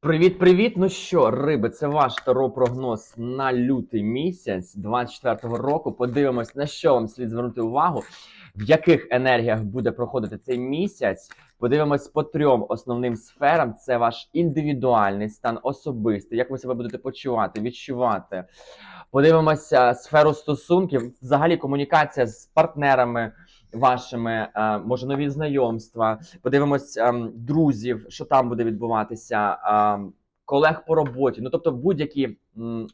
Привіт-привіт! Ну що, риби, це ваш таро-прогноз на лютий місяць 24-го року. Подивимось, на що вам слід звернути увагу, в яких енергіях буде проходити цей місяць. Подивимось по трьом основним сферам: це ваш індивідуальний стан, особистий, як ви себе будете почувати, відчувати. Подивимося сферу стосунків, взагалі комунікація з партнерами вашими, е, може нові знайомства. Подивимось ем, друзів, що там буде відбуватися, ем, колег по роботі. Ну тобто будь-які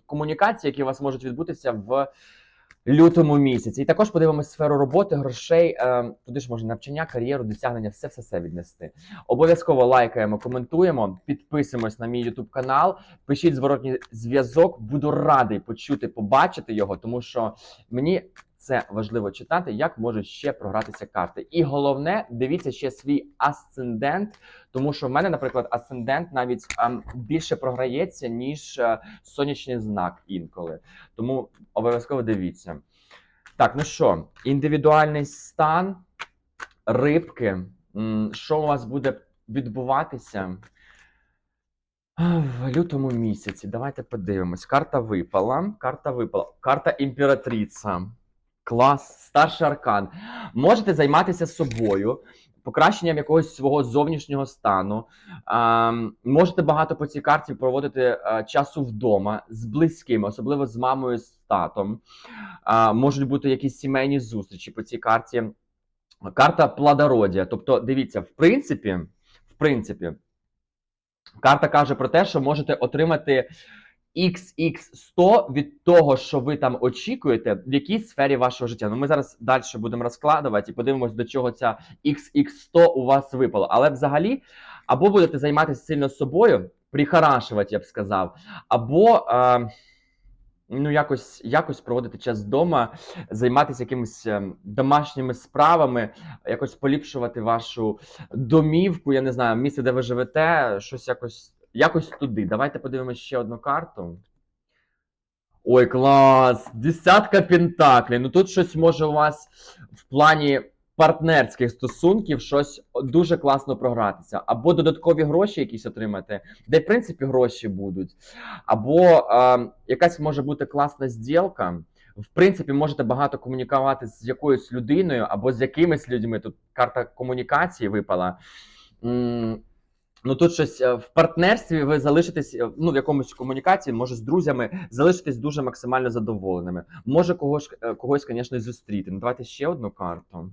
комунікації, які у вас можуть відбутися в лютому місяці. І також подивимось сферу роботи, грошей. туди ж можна навчання, кар'єру, досягнення, все все все віднести. Обов'язково лайкаємо, коментуємо, підписуємось на мій YouTube канал. Пишіть зворотній зв'язок. Буду радий почути, побачити його, тому що мені це важливо читати, як можуть ще програтися карти. І головне, дивіться ще свій асцендент, тому що в мене, наприклад, асцендент навіть ем, більше програється, ніж е, сонячний знак інколи. Тому обов'язково дивіться. Так, ну що, індивідуальний стан, рибки. Що у вас буде відбуватися? В лютому місяці. Давайте подивимось. Карта випала. Карта випала. Карта імператриця. Клас, старший аркан. Можете займатися собою, покращенням якогось свого зовнішнього стану. А, можете багато по цій карті проводити а, часу вдома з близькими, особливо з мамою, з татом. А, можуть бути якісь сімейні зустрічі по цій карті. Карта плодородія. Тобто, дивіться, в принципі, в принципі, карта каже про те, що можете отримати XX100 від того, що ви там очікуєте, в якій сфері вашого життя. Ну, ми зараз далі будемо розкладувати і подивимось, до чого ця XX100 у вас випала. Але взагалі, або будете займатися сильно собою, прихорашувати, я б сказав, або. Е, Ну, якось якось проводити час вдома, займатися якимись ем, домашніми справами, якось поліпшувати вашу домівку, я не знаю, місце, де ви живете, щось якось якось туди. Давайте подивимося ще одну карту. Ой, клас! Десятка пентаклей. Ну тут щось може у вас в плані партнерських стосунків щось дуже класно програтися. Або додаткові гроші якісь отримати, де, в принципі, гроші будуть. Або е, якась може бути класна зділка. В принципі, можете багато комунікувати з якоюсь людиною або з якимись людьми. Тут карта комунікації випала. Ну тут щось е, в партнерстві ви залишитесь е, ну в якомусь комунікації, може з друзями, залишитесь дуже максимально задоволеними. Може когось, е, когось, звісно, зустріти. Ну давайте ще одну карту.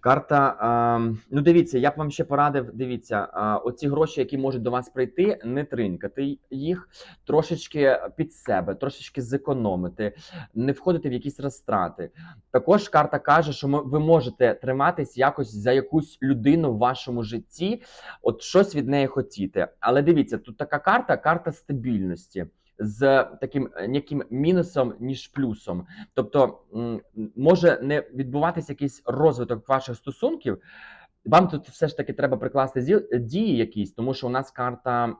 Карта, ну дивіться, я б вам ще порадив. Дивіться, оці гроші, які можуть до вас прийти, не тринькати їх, трошечки під себе, трошечки зекономити, не входити в якісь розтрати. Також карта каже, що ви можете триматись якось за якусь людину в вашому житті, от щось від неї хотіти. Але дивіться, тут така карта, карта стабільності. З таким е, ніяким мінусом, ніж плюсом. Тобто може не відбуватися якийсь розвиток ваших стосунків. Вам тут все ж таки треба прикласти зі- дії якісь, тому що у нас карта.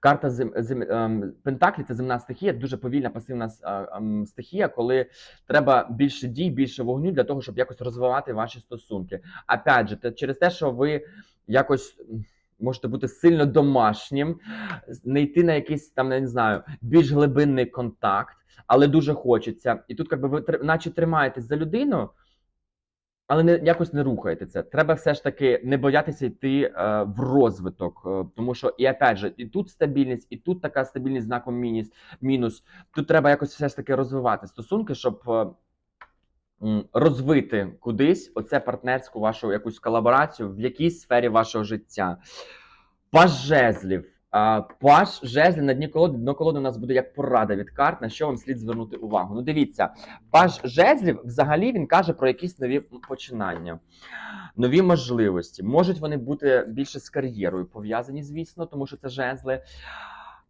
Карта зем, зем, ем, Пентаклі це земна стихія, дуже повільна пасивна ем, стихія, коли треба більше дій, більше вогню для того, щоб якось розвивати ваші стосунки. Опять же, через те, що ви якось можете бути сильно домашнім, не йти на якийсь там, не знаю, більш глибинний контакт, але дуже хочеться. І тут, якби ви наче тримаєтесь за людину, але не якось не рухаєте це. Треба все ж таки не боятися йти е, в розвиток, е, тому що і опять же, і тут стабільність, і тут така стабільність знаком мінус. Тут треба якось все ж таки розвивати стосунки, щоб е, розвити кудись оце партнерську вашу якусь колаборацію в якійсь сфері вашого життя. Паж жезлів. А, Паж жезлів на дні колоди. Дно колоди у нас буде як порада від карт, на що вам слід звернути увагу. Ну, дивіться, паж жезлів взагалі він каже про якісь нові починання, нові можливості. Можуть вони бути більше з кар'єрою пов'язані, звісно, тому що це жезли.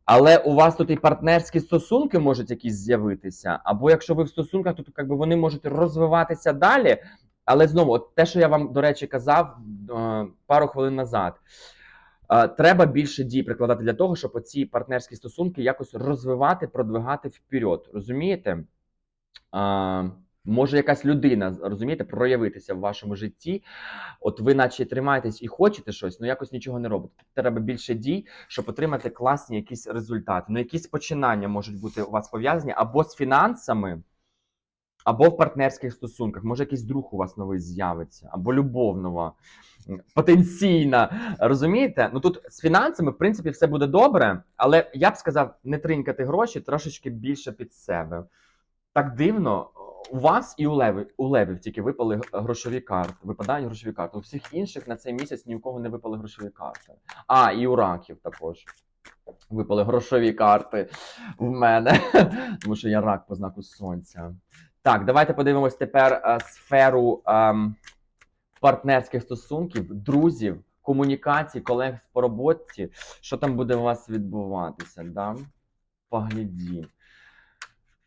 Але у вас тут і партнерські стосунки можуть якісь з'явитися. Або якщо ви в стосунках, то якби вони можуть розвиватися далі. Але знову, от те, що я вам, до речі, казав е, пару хвилин назад. Е, Треба більше дій прикладати для того, щоб оці партнерські стосунки якось розвивати, продвигати вперед. Розумієте? Може якась людина, розумієте, проявитися в вашому житті. От ви наче тримаєтесь і хочете щось, але якось нічого не робите. Треба більше дій, щоб отримати класні якісь результати. Ну, якісь починання можуть бути у вас пов'язані або з фінансами, або в партнерських стосунках. Може, якийсь друг у вас новий з'явиться, або любов нова, потенційна. Розумієте? Ну тут з фінансами, в принципі, все буде добре, але я б сказав, не тринькати гроші трошечки більше під себе. Так дивно. У вас і у левів, у левів тільки випали грошові карти. Випадають грошові карти. У всіх інших на цей місяць ні у кого не випали грошові карти. А, і у раків також. Випали грошові карти в мене, тому що я рак по знаку сонця. Так, давайте подивимось тепер е, сферу ем, партнерських стосунків, друзів, комунікацій, колег по роботі. Що там буде у вас відбуватися? Да? Поглядім.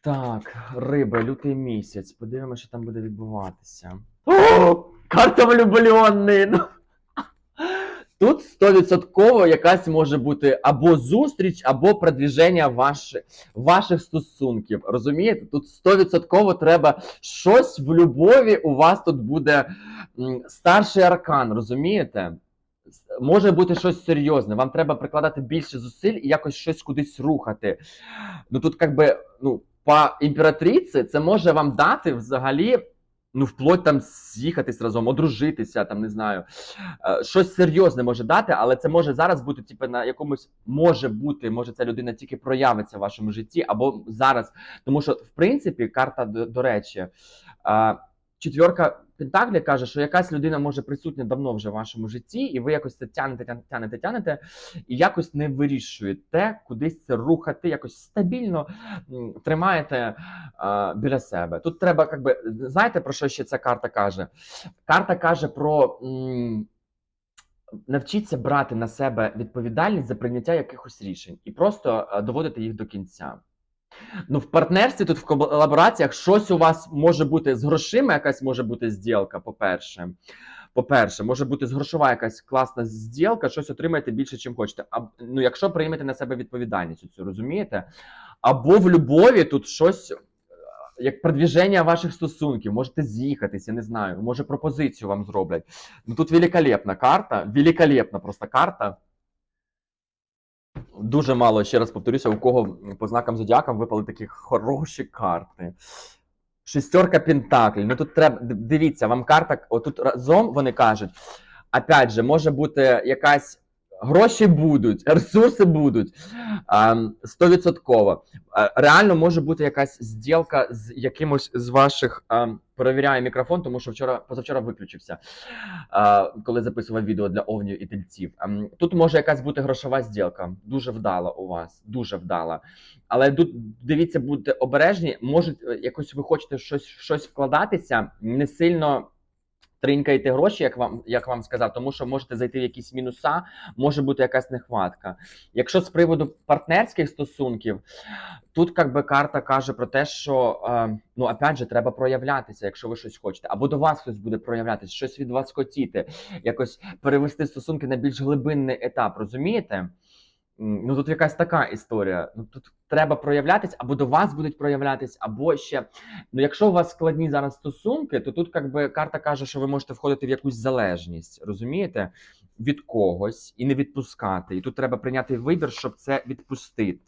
Так, риби, лютий місяць. Подивимося, що там буде відбуватися. Карта влюблений! Ну. Тут стовідсотково якась може бути або зустріч, або продвіження ваших, ваших стосунків. Розумієте? Тут стовідсотково треба щось в любові. У вас тут буде старший аркан, розумієте? Може бути щось серйозне. Вам треба прикладати більше зусиль і якось щось кудись рухати. Ну тут, як би, ну, по імператриці це може вам дати взагалі. Ну, вплоть там з'їхатись разом, одружитися, там не знаю. Е, Щось серйозне може дати, але це може зараз бути, типу, на якомусь може бути, може ця людина тільки проявиться в вашому житті, або зараз. Тому що, в принципі, карта, до, до речі, четвірка Пентаклі каже, що якась людина може присутня давно вже в вашому житті, і ви якось це тянете, тянете, тянете, і якось не вирішуєте кудись це рухати, якось стабільно тримаєте а, біля себе. Тут треба, як би, знаєте, про що ще ця карта каже? Карта каже про. м, Навчіться брати на себе відповідальність за прийняття якихось рішень і просто е, доводити їх до кінця. Ну, в партнерстві, тут в колабораціях щось у вас може бути з грошима, якась може бути зділка, по-перше. По-перше, може бути з грошова якась класна зділка, щось отримаєте більше, чим хочете. А, ну, якщо приймете на себе відповідальність, цю розумієте? Або в любові тут щось. е, Як продвіження ваших стосунків, можете з'їхатись, я не знаю, може пропозицію вам зроблять. Ну тут великолепна карта, великолепна просто карта. Дуже мало, ще раз повторюся, у кого по знакам зодіака випали такі хороші карти. Шістерка Пентаклів. Ну тут треба. Дивіться, вам карта, отут разом вони кажуть. Опять же, може бути якась. Гроші будуть, ресурси будуть стовідсотково. Реально може бути якась зділка з якимось з ваших. Перевіряю мікрофон, тому що вчора позавчора виключився, коли записував відео для овнів і тельців. Тут може якась бути грошова зділка. Дуже вдала у вас, дуже вдала. Але тут дивіться, будьте обережні. Може, якось ви хочете щось, щось вкладатися, не сильно. Тринькайте гроші, як вам як вам сказав, тому що можете зайти в якісь мінуса, може бути якась нехватка. Якщо з приводу партнерських стосунків, тут як би карта каже про те, що е, ну опять же треба проявлятися, якщо ви щось хочете, або до вас хтось буде проявлятися, щось від вас хотіти, якось перевести стосунки на більш глибинний етап, розумієте? Ну тут якась така історія. Ну тут треба проявлятись, або до вас будуть проявлятись, або ще. Ну, якщо у вас складні зараз стосунки, то тут як би карта каже, що ви можете входити в якусь залежність, розумієте? Від когось і не відпускати. І тут треба прийняти вибір, щоб це відпустити.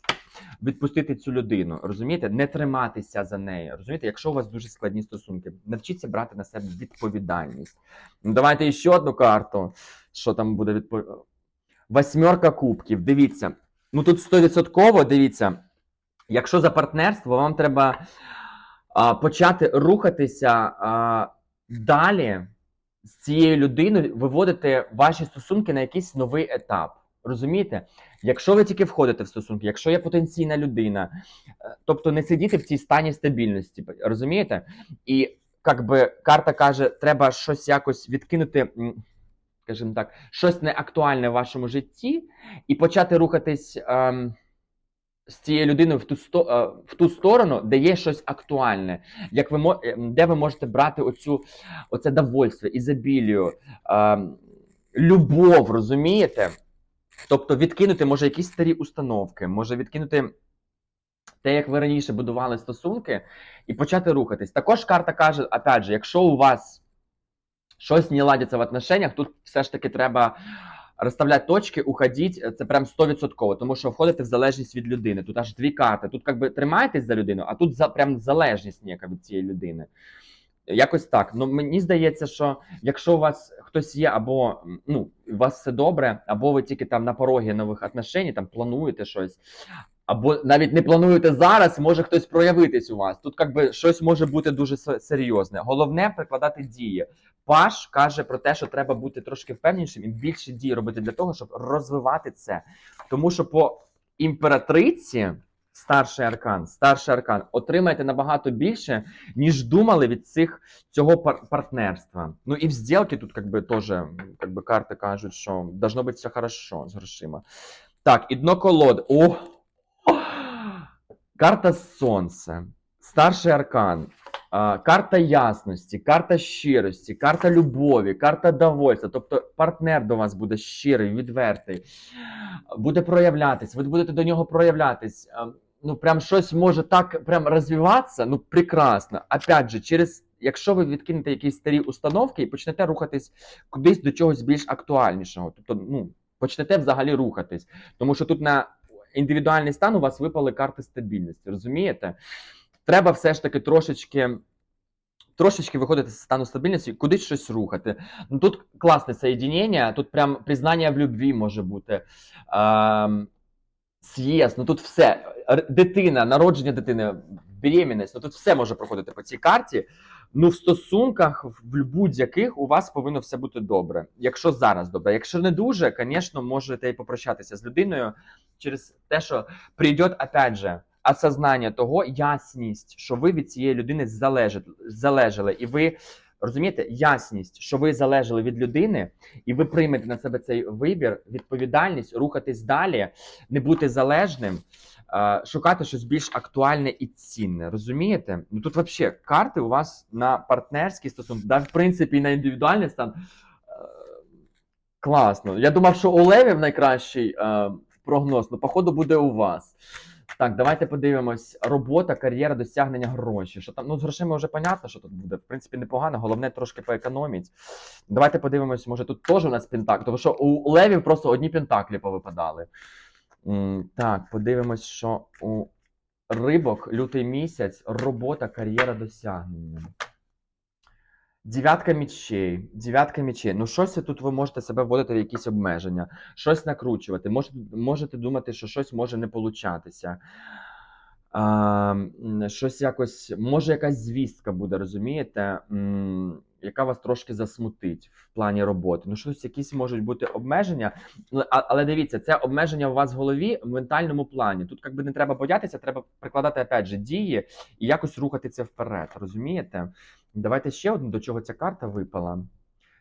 Відпустити цю людину, розумієте? Не триматися за нею. Розумієте, якщо у вас дуже складні стосунки, навчіться брати на себе відповідальність. Ну, давайте ще одну карту. Що там буде відповідальність? Восьмерка кубків. Дивіться. Ну тут стовідсотково, дивіться. Якщо за партнерство, вам треба а, почати рухатися а, далі з цією людиною, виводити ваші стосунки на якийсь новий етап. Розумієте? Якщо ви тільки входите в стосунки, якщо є потенційна людина, е, тобто не сидіти в цій стані стабільності, розумієте? І як би карта каже, треба щось якось відкинути, скажімо так, щось неактуальне в вашому житті, і почати рухатись ем, з цією людиною в ту, сто, е, в ту сторону, де є щось актуальне, як ви, е, де ви можете брати оцю, оце довольство, ізобілію, ем, любов, розумієте? Тобто відкинути може якісь старі установки, може відкинути те, як ви раніше будували стосунки, і почати рухатись. Також карта каже: опять же, якщо у вас щось не ладиться в отношениях, тут все ж таки треба розставляти точки, уходіть, це прям 100%, тому що входите в залежність від людини. Тут аж дві карти. Тут якби тримаєтесь за людину, а тут за, прям залежність ніяка від цієї людини. Якось так. Ну мені здається, що якщо у вас хтось є, або ну, у вас все добре, або ви тільки там на порогі нових отношень, там плануєте щось, або навіть не плануєте зараз, може хтось проявитись у вас. Тут якби щось може бути дуже серйозне. Головне прикладати дії. Паш каже про те, що треба бути трошки впевненішим і більше дій робити для того, щоб розвивати це. Тому що по імператриці. Старший аркан, старший аркан, отримаєте набагато більше, ніж думали від цих цього пар- партнерства. Ну і в зділки тут как би, теж карти кажуть, що должно бути все хорошо з грошима. Так, і дно колод. О! Карта Сонце, старший аркан, карта ясності, карта щирості, карта любові, карта довольства. Тобто партнер до вас буде щирий, відвертий, буде проявлятись, ви будете до нього проявлятись. Ну, прям щось може так прям розвиватися, ну прекрасно. Опять же, через якщо ви відкинете якісь старі установки і почнете рухатись кудись до чогось більш актуальнішого, тобто, ну, почнете взагалі рухатись. Тому що тут на індивідуальний стан у вас випали карти стабільності, розумієте? Треба все ж таки трошечки. Трошечки виходити з стану стабільності, кудись щось рухати. Ну тут класне соєдінення, тут прям признання в любві може бути. Ем, Съєз, ну тут все. Дитина, народження дитини, беременність, ну тут все може проходити по цій карті. Ну, в стосунках, в будь-яких у вас повинно все бути добре. Якщо зараз добре. Якщо не дуже, звісно, можете і попрощатися з людиною через те, що прийде, опять же, осознання того, ясність, що ви від цієї людини залежали. І ви розумієте, ясність, що ви залежали від людини, і ви приймете на себе цей вибір, відповідальність, рухатись далі, не бути залежним, шукати щось більш актуальне і цінне. Розумієте? Ну тут взагалі карти у вас на партнерський стосунок, да, в принципі, і на індивідуальний стан. е, Класно. Я думав, що у Левів найкращий е, прогноз, ну, походу, буде у вас. Так, давайте подивимось. Робота, кар'єра, досягнення гроші. Що там? Ну, з грошима вже понятно, що тут буде. В принципі, непогано, головне трошки поекономіть. Давайте подивимось, може тут теж у нас пентаклі. Тому що у Левів просто одні пентаклі повипадали. Так, подивимось, що у рибок лютий місяць, робота, кар'єра, досягнення. Дев'ятка мічей, дев'ятка мічей. Ну, щось тут ви можете себе вводити в якісь обмеження, щось накручувати. Можете, можете думати, що щось може не получатися. Щось якось, може, якась звістка буде, розумієте, яка вас трошки засмутить в плані роботи. Ну, щось, якісь можуть бути обмеження. Ну, Але дивіться, це обмеження у вас в голові в ментальному плані. Тут якби не треба боятися, треба прикладати опять же дії і якось рухати це вперед. Розумієте? Давайте ще одну, до чого ця карта випала.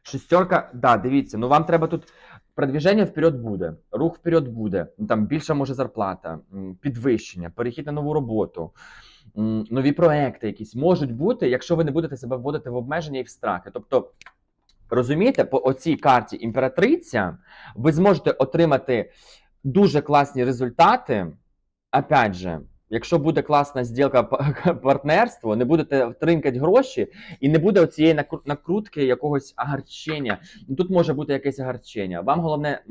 Шестерка, да, дивіться, ну вам треба тут продвіження вперед буде, рух вперед буде. Ну, Там більша може зарплата, підвищення, перехід на нову роботу, нові проекти якісь можуть бути, якщо ви не будете себе вводити в обмеження і в страхи. Тобто, розумієте, по оцій карті імператриця ви зможете отримати дуже класні результати. Опять же, якщо буде класна зділка па- партнерство, не будете тринкати гроші, і не буде цієї накрутки якогось агарчення. Ну, Тут може бути якесь агарчення. Вам головне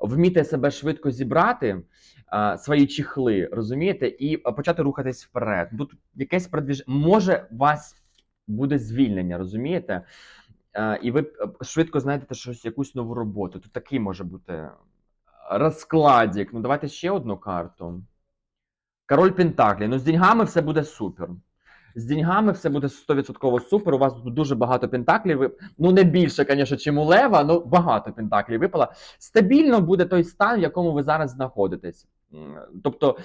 вміти себе швидко зібрати, свої чехли, розумієте, і почати рухатись вперед. Тут якесь продвіж... може у вас буде звільнення, розумієте? І ви швидко знайдете щось, якусь нову роботу. Тут такий може бути розкладік. Ну, давайте ще одну карту. Король Пентаклі. Ну, з деньгами все буде супер. З деньгами все буде 100% супер. У вас тут дуже багато пентаклів. Ну, не більше, звісно, чим у Лева, але багато пентаклів випало. Стабільно буде той стан, в якому ви зараз знаходитесь. Тобто,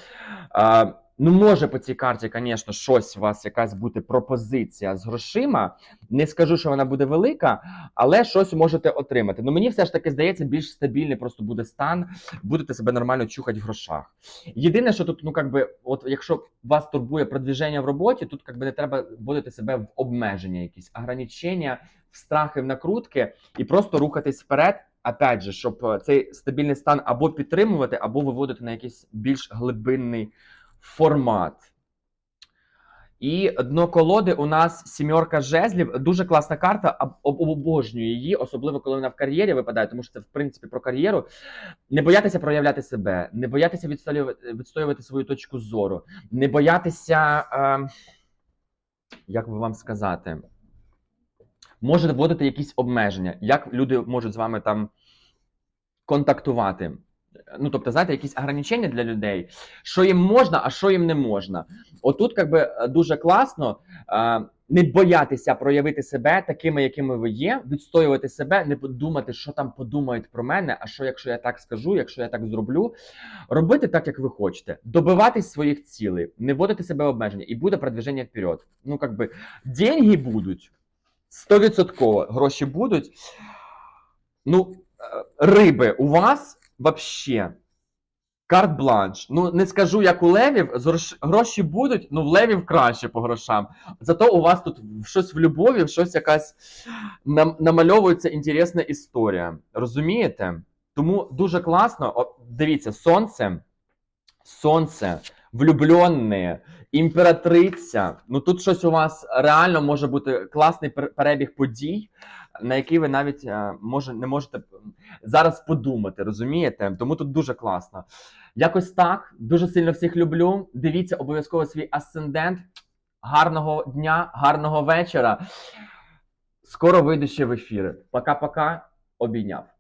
ну, може по цій карті, звісно, щось у вас якась бути пропозиція з грошима. Не скажу, що вона буде велика, але щось можете отримати. Ну, мені все ж таки здається, більш стабільний просто буде стан, будете себе нормально чухати в грошах. Єдине, що тут, ну как би, от якщо вас турбує продвіження в роботі, тут как би не треба вводити себе в обмеження, якісь ограничення, в страхи, в накрутки, і просто рухатись вперед, опять же, щоб е, цей стабільний стан або підтримувати, або виводити на якийсь більш глибинний формат. І дно колоди у нас сімерка жезлів. Дуже класна карта. об- об- Обожнюю її, особливо коли вона в кар'єрі випадає, тому що це в принципі про кар'єру. Не боятися проявляти себе, не боятися відстоювати свою точку зору, не боятися, е, як би вам сказати, може вводити якісь обмеження, як люди можуть з вами там контактувати. Ну, тобто, знаєте, якісь ограничення для людей, що їм можна, а що їм не можна. Отут, як би, е, дуже класно е, не боятися проявити себе такими, якими ви є, відстоювати себе, не думати, що там подумають про мене, а що, якщо я так скажу, якщо я так зроблю. Робити так, як ви хочете, добиватись своїх цілей, не вводити себе в обмеження, і буде продвиження вперед. Ну, як би, деньги будуть. 100% гроші будуть. Ну, е, риби у вас вообще карт-бланш. Ну, не скажу, як у левів, гроші будуть, ну в левів краще по грошам. Зато у вас тут щось в любові, щось якась нам, намальовується інтересна історія. Розумієте? Тому дуже класно. О, дивіться, сонце, сонце, влюбленне, імператриця. Ну тут щось у вас реально може бути класний перебіг подій, на який ви навіть е, може, не можете зараз подумати, розумієте? Тому тут дуже класно. Якось так. Дуже сильно всіх люблю. Дивіться обов'язково свій асцендент. Гарного дня, гарного вечора. Скоро вийду ще в ефіри. Пока-пока. Обійняв.